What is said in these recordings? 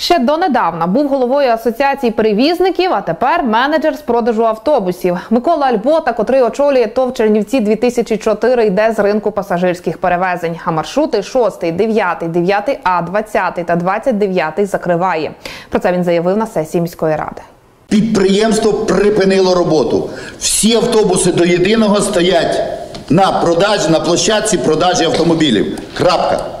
Ще донедавна був головою асоціації перевізників, а тепер менеджер з продажу автобусів. Микола Альбота, котрий очолює ТОВ Чернівці 2004, йде з ринку пасажирських перевезень. А маршрути 6, 9, 9А, 20 та 29 закриває. Про це він заявив на сесії міської ради. Підприємство припинило роботу. Всі автобуси до єдиного стоять на продажі, на площадці продажі автомобілів. Крапка.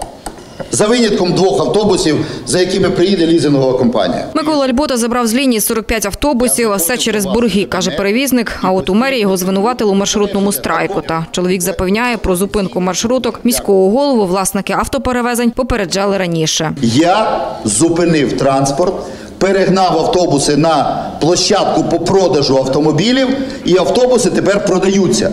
За винятком двох автобусів, за якими приїде лізингова компанія. Микола Альбота забрав з лінії 45 автобусів, а все через борги, каже перевізник. А от у мерії його звинуватили у маршрутному страйку. Та чоловік запевняє про зупинку маршруток міського голову. Власники автоперевезень попереджали раніше. Я зупинив транспорт, перегнав автобуси на площадку по продажу автомобілів, і автобуси тепер продаються.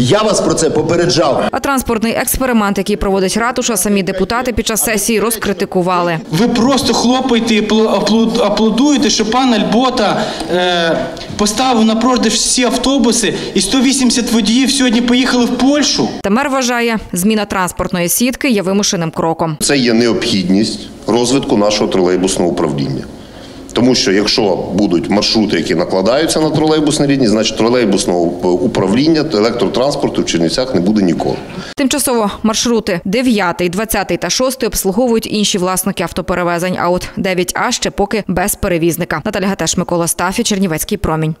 Я вас про це попереджав. А транспортний експеримент, який проводить ратуша, самі депутати під час сесії розкритикували. Ви просто хлопаєте і апло- апло- аплодуєте, що пан Альбота е, поставив на продаж всі автобуси, і 180 водіїв сьогодні поїхали в Польщу. Та мер вважає, зміна транспортної сітки є вимушеним кроком. Це є необхідність розвитку нашого тролейбусного управління. Тому що якщо будуть маршрути, які накладаються на тролейбусні рідні, значить тролейбусного управління та електротранспорту в Чернівцях не буде ніколи. Тимчасово маршрути 9, 20 та 6 обслуговують інші власники автоперевезень. А от 9А ще поки без перевізника. Наталя Гатеш, Микола Стафі, Чернівецький промінь.